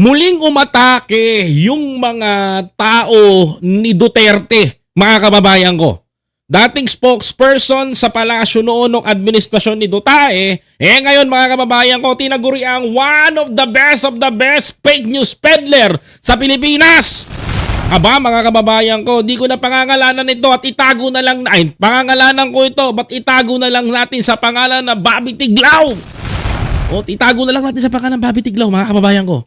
muling umatake yung mga tao ni Duterte, mga kababayan ko. Dating spokesperson sa palasyo noon ng administrasyon ni Duterte, eh ngayon mga kababayan ko, tinaguri ang one of the best of the best fake news peddler sa Pilipinas. Aba mga kababayan ko, di ko na pangangalanan ito at itago na lang, ay pangangalanan ko ito, ba't itago na lang natin sa pangalan na Bobby Tiglaw? O itago na lang natin sa pangalan ng Bobby Tiglaw mga kababayan ko.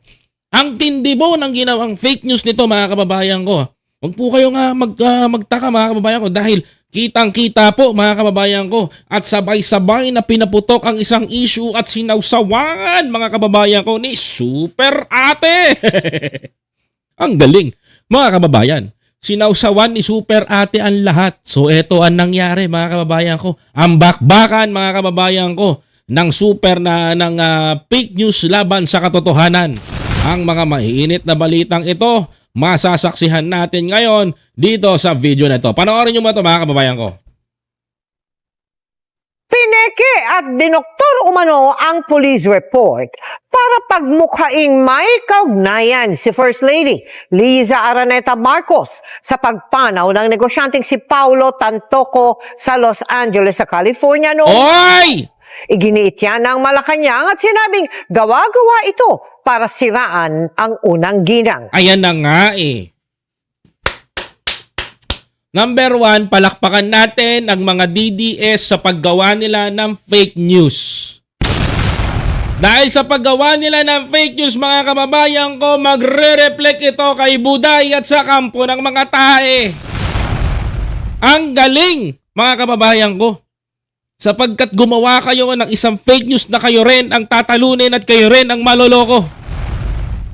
Ang tindi po ng ginawang fake news nito mga kababayan ko. Huwag po kayo nga mag, ah, magtaka mga kababayan ko dahil kitang-kita po mga kababayan ko at sabay-sabay na pinaputok ang isang issue at sinawsawangan mga kababayan ko ni Super Ate. ang galing mga kababayan. Sinawsawan ni Super Ate ang lahat. So eto ang nangyari mga kababayan ko. Ang bakbakan mga kababayan ko ng super na ng ah, fake news laban sa katotohanan. Ang mga maiinit na balitang ito, masasaksihan natin ngayon dito sa video na ito. Panoorin nyo mo ito mga kababayan ko. Pineke at dinoktor umano ang police report para pagmukhaing may kaugnayan si First Lady Liza Araneta Marcos sa pagpanaw ng negosyanteng si Paulo Tantoco sa Los Angeles sa California noong Oy! Iginiit yan ng Malacanang at sinabing gawa-gawa ito para siraan ang unang ginang. Ayan na nga eh. Number one, palakpakan natin ang mga DDS sa paggawa nila ng fake news. Dahil sa paggawa nila ng fake news, mga kababayan ko, magre-reflect ito kay Buday at sa kampo ng mga tae. Ang galing, mga kababayan ko. Sapagkat gumawa kayo ng isang fake news na kayo rin ang tatalunin at kayo rin ang maloloko.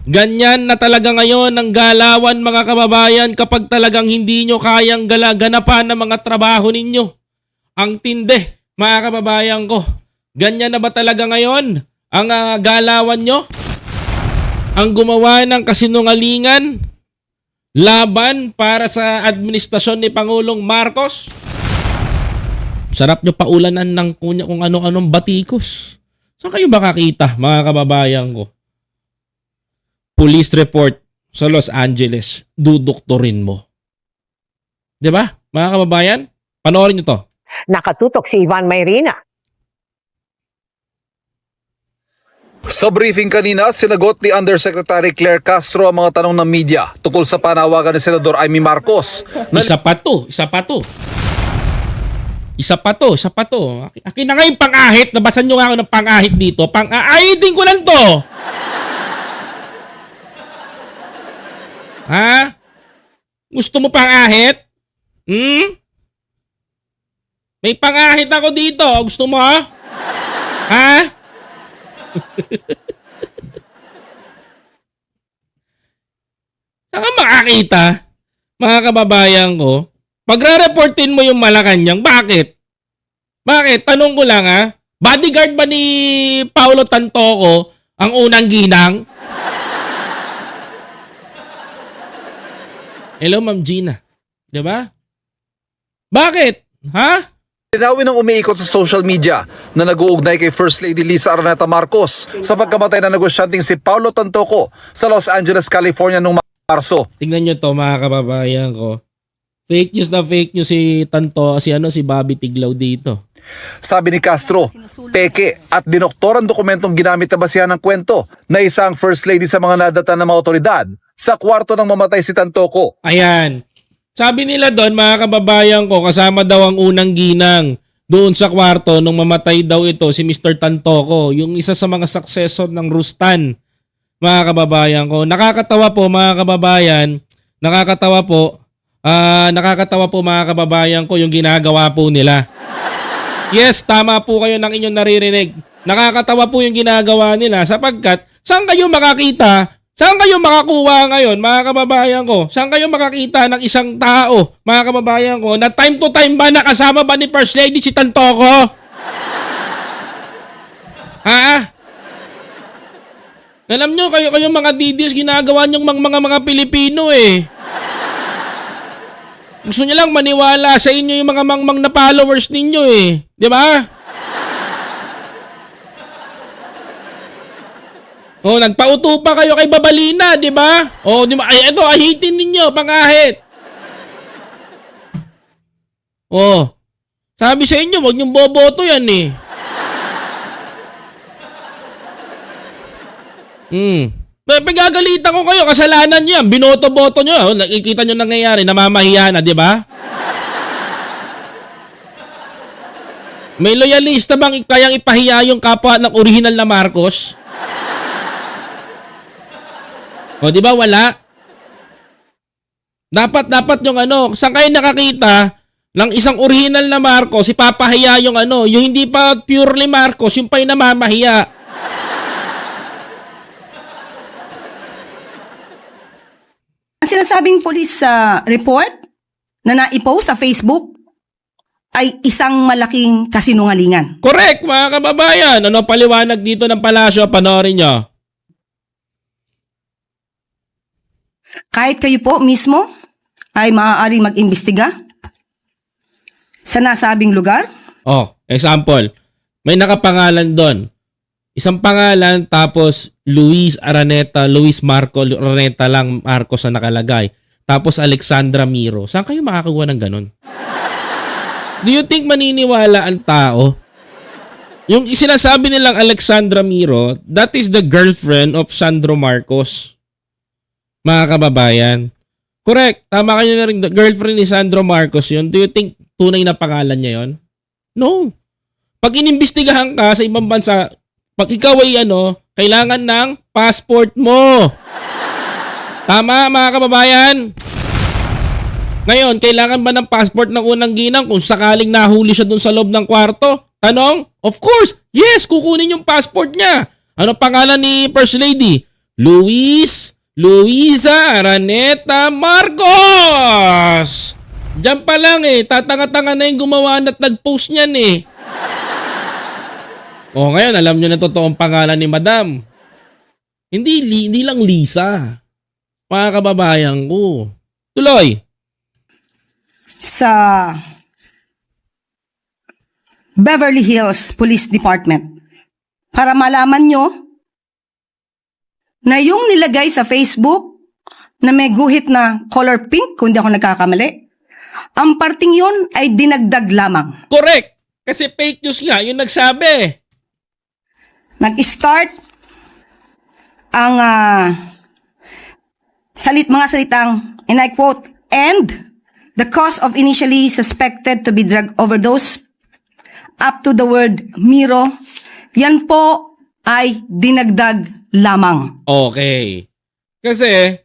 Ganyan na talaga ngayon ang galawan mga kababayan kapag talagang hindi nyo kayang galaganapan ng mga trabaho ninyo. Ang tindi, mga kababayan ko. Ganyan na ba talaga ngayon ang ah, galawan nyo? Ang gumawa ng kasinungalingan laban para sa administrasyon ni Pangulong Marcos? Sarap nyo paulanan ng kunya kung ano-anong batikos. Saan kayo makakita, mga kababayan ko? police report sa Los Angeles, dudukturin mo. 'Di ba? Mga kababayan, panoorin niyo 'to. Nakatutok si Ivan Mayrina. Sa briefing kanina, sinagot ni Undersecretary Claire Castro ang mga tanong ng media tungkol sa panawagan ni Senador Amy Marcos na Isa pa 'to, isa pa 'to. Isa pa 'to, isa pa 'to. Akin, na nga yung pang-ahit, nabasan niyo nga ako ng pang-ahit dito. Pang-ahitin ko lang 'to. Ha? Gusto mo pang-ahit? Hmm? May pang-ahit ako dito. Gusto mo? Ha? Saan ka makakita, mga kababayan ko? Pagre-reportin mo yung Malacanang, bakit? Bakit? Tanong ko lang ha. Bodyguard ba ni Paulo Tantoco ang unang ginang? Hello, Ma'am Gina. 'Di ba? Bakit? Ha? linawin ng umiikot sa social media na nag-uugnay kay First Lady Lisa Araneta Marcos sa pagkamatay ng negosyanteng si Paulo Tantoco sa Los Angeles, California noong Marso. Tingnan nyo to mga kababayan ko. Fake news na fake news si Tanto, si ano si Bobby Tiglaw dito. Sabi ni Castro, peke at dinoktor ang dokumentong ginamit na basihan ng kwento na isang First Lady sa mga nadata ng mga otoridad sa kwarto ng mamatay si Tantoco. Ayan. Sabi nila doon, mga kababayan ko, kasama daw ang unang ginang doon sa kwarto nung mamatay daw ito si Mr. Tantoco, yung isa sa mga successor ng Rustan. Mga kababayan ko, nakakatawa po mga kababayan, nakakatawa po, ah nakakatawa po mga kababayan ko yung ginagawa po nila. Yes, tama po kayo ng inyong naririnig. Nakakatawa po yung ginagawa nila sapagkat saan kayo makakita Saan kayo makakuha ngayon, mga kababayan ko? Saan kayo makakita ng isang tao, mga kababayan ko, na time to time ba nakasama ba ni First Lady si Tantoco? ha? Alam nyo, kayo, kayo mga DDS, ginagawa nyong mga, mga, mga Pilipino eh. Gusto nyo lang maniwala sa inyo yung mga mangmang na followers ninyo eh. Di ba? Oh, nagpauto pa kayo kay Babalina, di ba? Oh, di ba? Ay, ito, ahitin ninyo, pangahit. Oh, sabi sa inyo, wag niyong boboto yan eh. Hmm. Pagagalitan ko kayo, kasalanan niyo yan. Binoto-boto niyo. Oh, nakikita niyo nangyayari, namamahiya na, di ba? May loyalista bang kayang ipahiya yung kapwa ng original na Marcos? O, di ba wala? Dapat, dapat yung ano, saan kayo nakakita ng isang original na Marcos, ipapahiya yung ano, yung hindi pa purely Marcos, yung pa yung namamahiya. Sinasabing police sa report na naipost sa Facebook ay isang malaking kasinungalingan. Correct, mga kababayan. Ano paliwanag dito ng palasyo? Panoorin nyo. Kahit kayo po mismo ay maaari mag-imbestiga sa nasabing lugar, Oh, example. May nakapangalan doon. Isang pangalan tapos Luis Araneta, Luis Marco Araneta lang Marcos na nakalagay. Tapos Alexandra Miro. Saan kayo makakakuha ng ganun? Do you think maniniwala ang tao? Yung sinasabi nilang Alexandra Miro, that is the girlfriend of Sandro Marcos. Mga kababayan. Correct. Tama kayo na rin. Girlfriend ni Sandro Marcos yun. Do you think tunay na pangalan niya yon? No. Pag inimbestigahan ka sa ibang bansa, pag ikaw ay ano, kailangan ng passport mo. Tama mga kababayan? Ngayon, kailangan ba ng passport ng unang ginang kung sakaling nahuli siya dun sa loob ng kwarto? Tanong? Of course! Yes, kukunin yung passport niya. Ano pangalan ni First Lady? Luis Luisa Araneta Marcos! Diyan pa lang eh, tatanga-tanga na yung gumawa at nag-post niyan eh. O ngayon, alam nyo na totoong pangalan ni Madam. Hindi, li- hindi lang Lisa. Mga kababayan ko. Tuloy. sa Beverly Hills Police Department para malaman nyo na yung nilagay sa Facebook na may guhit na color pink, kung di ako nagkakamali, ang parting yun ay dinagdag lamang. Correct. Kasi fake news nga, yung nagsabi. Nag-start ang ah, salit mga salitang, and I quote, and the cause of initially suspected to be drug overdose up to the word Miro, yan po ay dinagdag lamang. Okay. Kasi,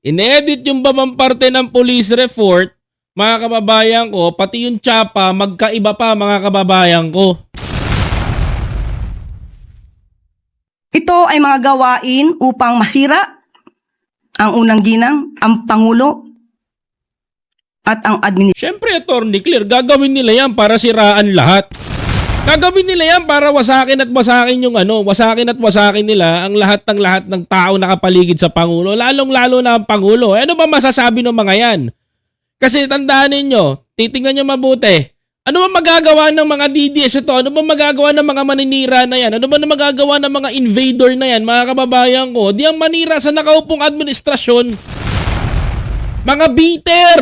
inedit yung babang parte ng police report, mga kababayan ko, pati yung tsapa, magkaiba pa mga kababayan ko. Ito ay mga gawain upang masira ang unang ginang, ang Pangulo, at ang administrasyon. Siyempre, Attorney Clear, gagawin nila yan para siraan lahat. Gagawin nila yan para wasakin at wasakin yung ano, wasakin at wasakin nila ang lahat ng lahat ng tao nakapaligid sa Pangulo, lalong-lalo na ang Pangulo. Ano ba masasabi ng mga yan? Kasi tandaan ninyo, titingnan nyo mabuti, ano ba magagawa ng mga DDS ito? Ano ba magagawa ng mga maninira na yan? Ano ba na magagawa ng mga invader na yan, mga kababayan ko? Di ang manira sa nakaupong administrasyon. Mga bitter!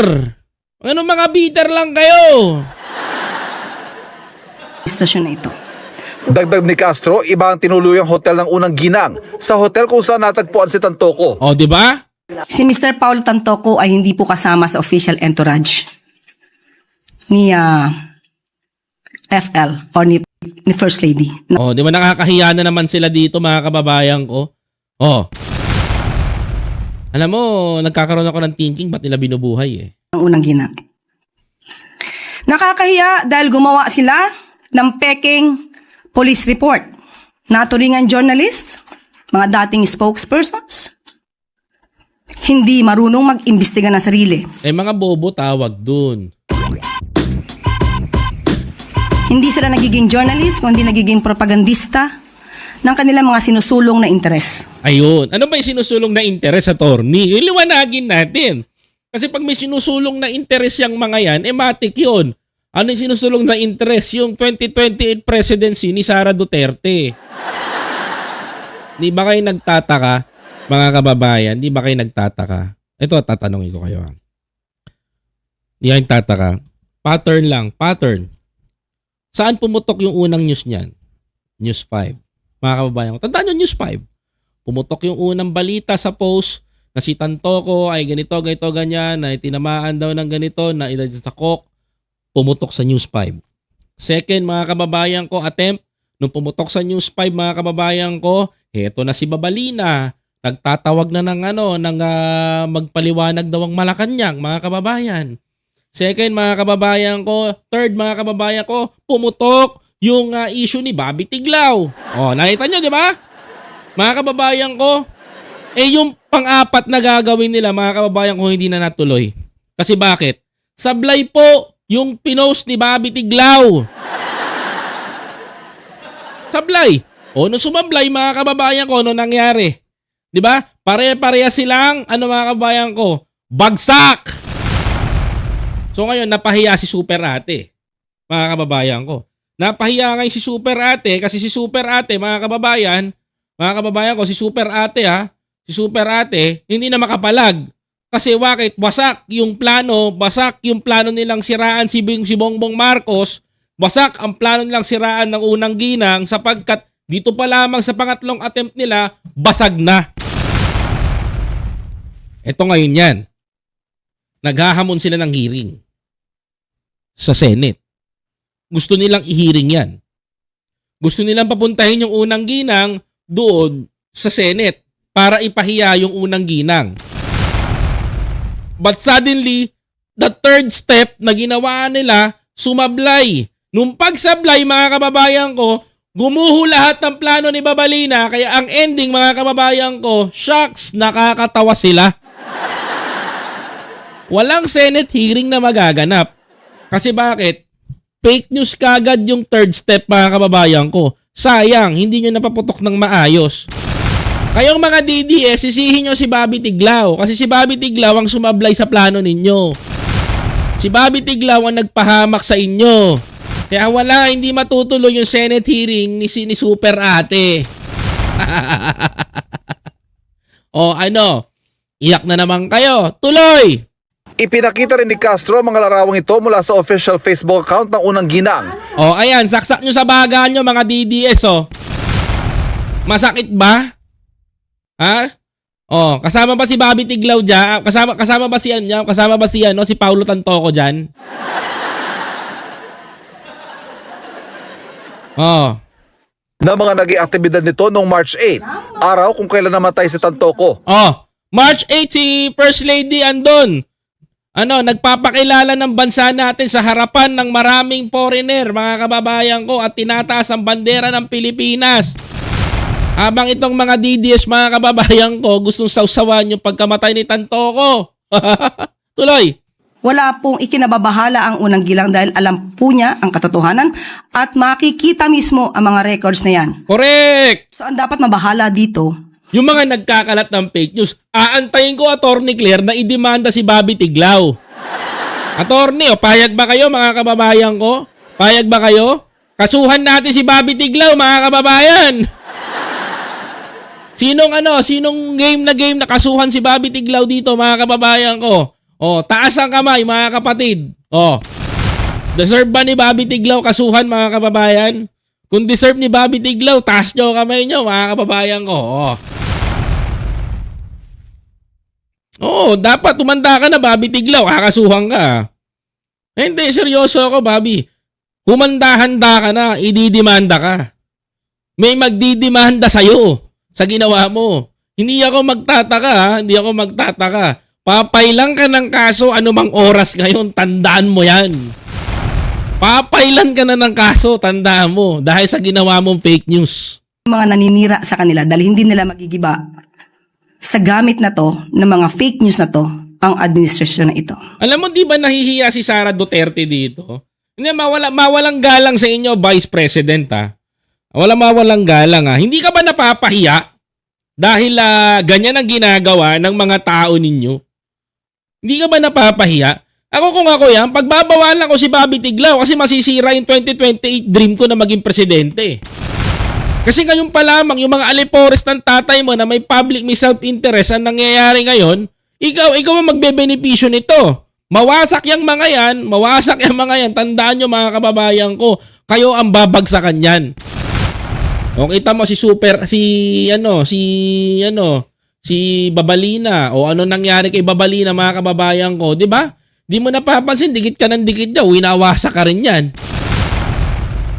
Ano mga bitter lang kayo? na ito. Dagdag ni Castro, iba ang tinuluyang hotel ng unang ginang sa hotel kung saan natagpuan si Tantoco. O, di ba? Si Mr. Paul Tantoco ay hindi po kasama sa official entourage ni ah, FL or ni, ni First Lady ng O, di ba nakakahiya na naman sila dito mga kababayan ko? O. Alam mo, nagkakaroon ako ng thinking ba't nila binubuhay eh. unang ginang. Nakakahiya dahil gumawa sila ng peking police report. Naturingan journalist, mga dating spokespersons, hindi marunong mag-imbestiga ng sarili. Eh mga bobo tawag dun. Hindi sila nagiging journalist, kundi nagiging propagandista ng kanilang mga sinusulong na interes. Ayun. Ano ba yung sinusulong na interes, attorney? Iliwanagin natin. Kasi pag may sinusulong na interes yung mga yan, eh matik yun. Ano yung sinusulong na interes? Yung 2028 presidency ni Sara Duterte. Di ba kayo nagtataka, mga kababayan? Di ba kayo nagtataka? Ito, tatanungin ko kayo. ha. Di kayo nagtataka. Pattern lang, pattern. Saan pumutok yung unang news niyan? News 5. Mga kababayan ko, tandaan nyo, News 5. Pumutok yung unang balita sa post na si Tantoko ay ganito, ganito, ganyan, na tinamaan daw ng ganito, na ilad sa kok, pumutok sa News 5. Second, mga kababayan ko, attempt, nung pumutok sa News 5, mga kababayan ko, heto na si Babalina, nagtatawag na ng ano, ng ah, magpaliwanag daw ang Malacanang, mga kababayan. Second, mga kababayan ko. Third, mga kababayan ko, pumutok yung ah, issue ni Bobby Tiglaw. Oh, nakita nyo, di ba? Mga kababayan ko, eh yung pang-apat na gagawin nila, mga kababayan ko, hindi na natuloy. Kasi bakit? Sablay po yung pinost ni Bobby Tiglaw. Sablay. O, nung sumablay, mga kababayan ko, ano nangyari? Di ba? Pare-pareha silang, ano mga kababayan ko, bagsak! So ngayon, napahiya si Super Ate, mga kababayan ko. Napahiya ngayon si Super Ate kasi si Super Ate, mga kababayan, mga kababayan ko, si Super Ate ha, si Super Ate, hindi na makapalag. Kasi bakit? Basak yung plano, basak yung plano nilang siraan si, si Bongbong Marcos, basak ang plano nilang siraan ng unang ginang sapagkat dito pa lamang sa pangatlong attempt nila, basag na. Ito ngayon yan. Naghahamon sila ng hearing sa Senate. Gusto nilang i-hearing yan. Gusto nilang papuntahin yung unang ginang doon sa Senate para ipahiya yung unang ginang. But suddenly, the third step na ginawa nila, sumablay. Nung pagsablay, mga kababayan ko, gumuho lahat ng plano ni Babalina, kaya ang ending, mga kababayan ko, shocks, nakakatawa sila. Walang Senate hearing na magaganap. Kasi bakit? Fake news kagad yung third step mga kababayan ko. Sayang, hindi nyo napaputok ng maayos. Kayong mga DDS, sisihin nyo si Bobby Tiglaw. Kasi si Bobby Tiglaw ang sumablay sa plano ninyo. Si Bobby Tiglaw ang nagpahamak sa inyo. Kaya wala, hindi matutuloy yung Senate hearing ni, ni Super Ate. o ano, iyak na naman kayo. Tuloy! Ipinakita rin ni Castro mga larawang ito mula sa official Facebook account ng unang ginang O, ayan, saksak nyo sa baga nyo mga DDS, oh. Masakit ba? Ha? Oh, kasama ba si Bobby Tiglaw dyan? Kasama, kasama ba si ano? Kasama ba si ano? Si Paulo Tantoco dyan? Oh. na mga naging aktibidad nito noong March 8, araw kung kailan namatay si Tantoko. Oh. March 8 si First Lady andon. Ano, nagpapakilala ng bansa natin sa harapan ng maraming foreigner, mga kababayan ko, at tinataas ang bandera ng Pilipinas. Habang itong mga DDS, mga kababayan ko, gustong sausawan yung pagkamatay ni Tantoko. Tuloy. Wala pong ikinababahala ang unang gilang dahil alam po niya ang katotohanan at makikita mismo ang mga records na yan. Correct! So ang dapat mabahala dito, Yung mga nagkakalat ng fake news, aantayin ko, Attorney Claire, na idemanda si Bobby Tiglaw. Attorney, o payag ba kayo, mga kababayan ko? Payag ba kayo? Kasuhan natin si Bobby Tiglaw, mga kababayan! Sinong ano, sinong game na game na kasuhan si Bobby Tiglaw dito, mga kababayan ko? Oh, taas ang kamay, mga kapatid. Oh. Deserve ba ni Bobby Tiglaw kasuhan, mga kababayan? Kung deserve ni Bobby Tiglaw, taas nyo kamay nyo, mga kababayan ko. Oh. Oo, dapat tumanda ka na, Bobby Tiglaw. Kakasuhan ka. Eh, hindi, seryoso ako, Bobby. Humanda-handa ka na, ididimanda ka. May magdidimanda sa'yo sa ginawa mo. Hindi ako magtataka? Hindi ako magtataka. Papailang ka ng kaso anumang oras ngayon, tandaan mo yan. Papailan ka na ng kaso, tandaan mo, dahil sa ginawa mong fake news. mga naninira sa kanila dahil hindi nila magigiba sa gamit na to, ng mga fake news na to, ang administrasyon na ito. Alam mo, di ba nahihiya si Sara Duterte dito? Hindi, mawala, mawalang galang sa inyo, Vice President, ha? Wala mawalang galang, ha? Hindi ka ba napapahiya dahil ah, ganyan ang ginagawa ng mga tao ninyo? Hindi ka ba napapahiya? Ako kung ako yan, pagbabawalan ko si Bobby Tiglaw kasi masisira yung 2028 dream ko na maging presidente. Kasi ngayon pa lamang, yung mga alipores ng tatay mo na may public, may self-interest ang nangyayari ngayon, ikaw, ikaw ang magbebenepisyo nito. Mawasak yung mga yan, mawasak yung mga yan. Tandaan nyo mga kababayan ko, kayo ang babagsakan yan. O kita mo si Super, si ano, si ano, si Babalina o ano nangyari kay Babalina mga kababayan ko, 'di ba? Di mo napapansin, dikit ka ng dikit daw, winawasak ka rin yan.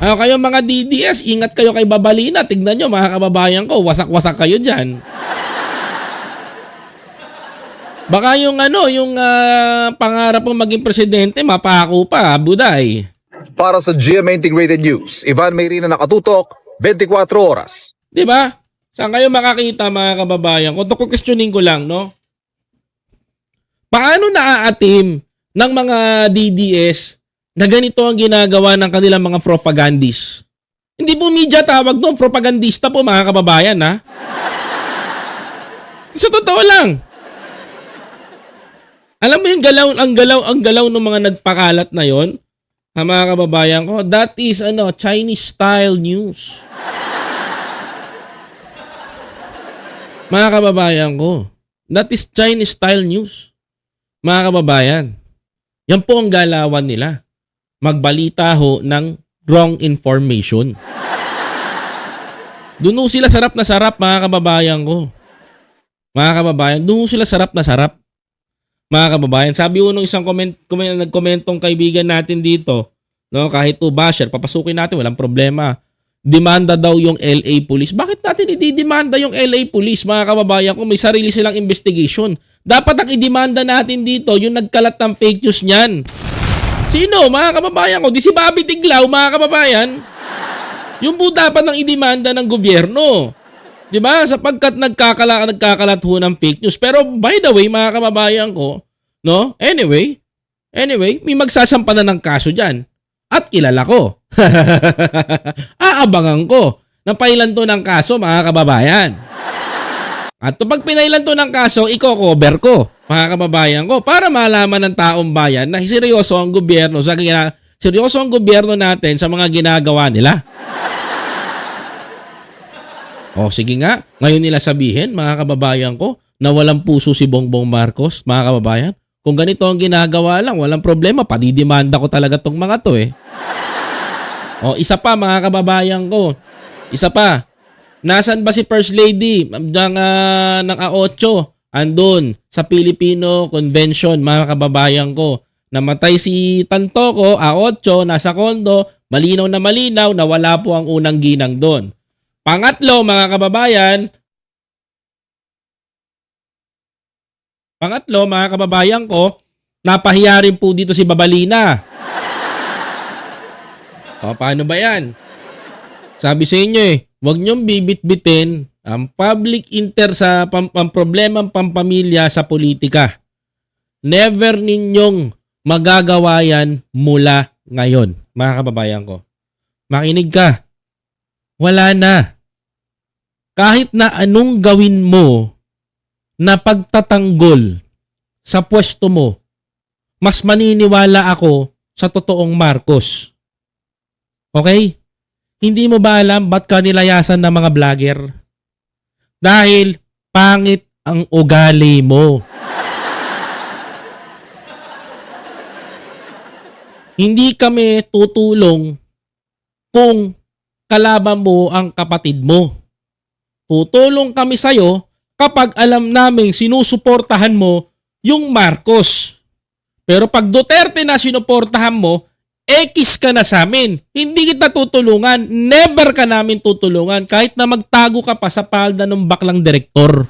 Ano kayo mga DDS, ingat kayo kay Babalina. Tignan nyo mga kababayan ko, wasak-wasak kayo dyan. Baka yung ano, yung ah, pangarap mo maging presidente, mapako pa, buday. Para sa GMA Integrated News, Ivan Mayrina nakatutok, 24 oras. Di ba? Saan kayo makakita mga kababayan ko? Ito questioning ko lang, no? Paano naaatim ng mga DDS na ganito ang ginagawa ng kanilang mga propagandis? Hindi po media tawag doon, propagandista po mga kababayan, ha? Sa totoo lang. Alam mo yung galaw, ang galaw, ang galaw ng mga nagpakalat na yon, ha, mga kababayan ko, that is ano, Chinese style news. Mga kababayan ko, that is Chinese style news. Mga kababayan, yan po ang galawan nila. Magbalita ho ng wrong information. Doon sila sarap na sarap mga kababayan ko. Mga kababayan, doon sila sarap na sarap. Mga kababayan, sabi ho nung isang comment, comment, nagkomentong kaibigan natin dito, no, kahit to basher, papasukin natin, walang problema demanda daw yung LA Police. Bakit natin ididemanda yung LA Police, mga kababayan kung may sarili silang investigation? Dapat ang idemanda natin dito, yung nagkalat ng fake news niyan. Sino, mga kababayan ko? Di si Bobby Tiglaw, mga kababayan. Yung po dapat ng idemanda ng gobyerno. Di ba? Sapagkat nagkakala, nagkakalat ho ng fake news. Pero by the way, mga kababayan ko, no? Anyway, anyway, may magsasampa na ng kaso dyan. At kilala ko. Aabangan ko na pailan to ng kaso mga kababayan. At pag pinailan to ng kaso, iko-cover ko mga kababayan ko para malaman ng taong bayan na seryoso ang gobyerno sa gina- seryoso ang gobyerno natin sa mga ginagawa nila. O sige nga, ngayon nila sabihin mga kababayan ko na walang puso si Bongbong Marcos, mga kababayan. Kung ganito ang ginagawa lang, walang problema, padidimanda ko talaga tong mga to eh. O isa pa mga kababayan ko, isa pa, nasan ba si First Lady ng, ah, ng A8? Andun sa Filipino Convention mga kababayan ko. Namatay si Tantoko, A8, nasa kondo, malinaw na malinaw na wala po ang unang ginang doon. Pangatlo mga kababayan, Pangatlo, mga kababayan ko, napahiya rin po dito si Babalina. O, paano ba yan? Sabi sa inyo eh, huwag niyong bibit-bitin ang public inter sa pam, pam problemang pampamilya sa politika. Never ninyong magagawa yan mula ngayon, mga kababayan ko. Makinig ka. Wala na. Kahit na anong gawin mo na pagtatanggol sa pwesto mo, mas maniniwala ako sa totoong Marcos. Okay? Hindi mo ba alam ba't ka nilayasan ng mga vlogger? Dahil pangit ang ugali mo. Hindi kami tutulong kung kalaban mo ang kapatid mo. Tutulong kami sa'yo kapag alam naming sinusuportahan mo yung Marcos. Pero pag Duterte na sinuportahan mo, X ka na sa amin. Hindi kita tutulungan. Never ka namin tutulungan kahit na magtago ka pa sa palda ng baklang direktor.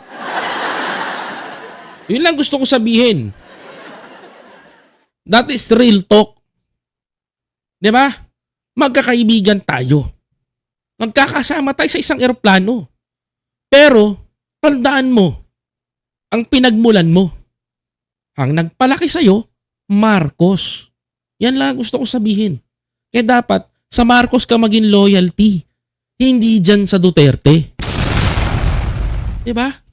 Yun lang gusto ko sabihin. That is real talk. 'Di ba? Magkakaibigan tayo. Magkakasama tayo sa isang eroplano. Pero tandaan mo, ang pinagmulan mo. Ang nagpalaki sa'yo, Marcos. Yan lang gusto ko sabihin. Kaya dapat, sa Marcos ka maging loyalty. Hindi dyan sa Duterte. Diba?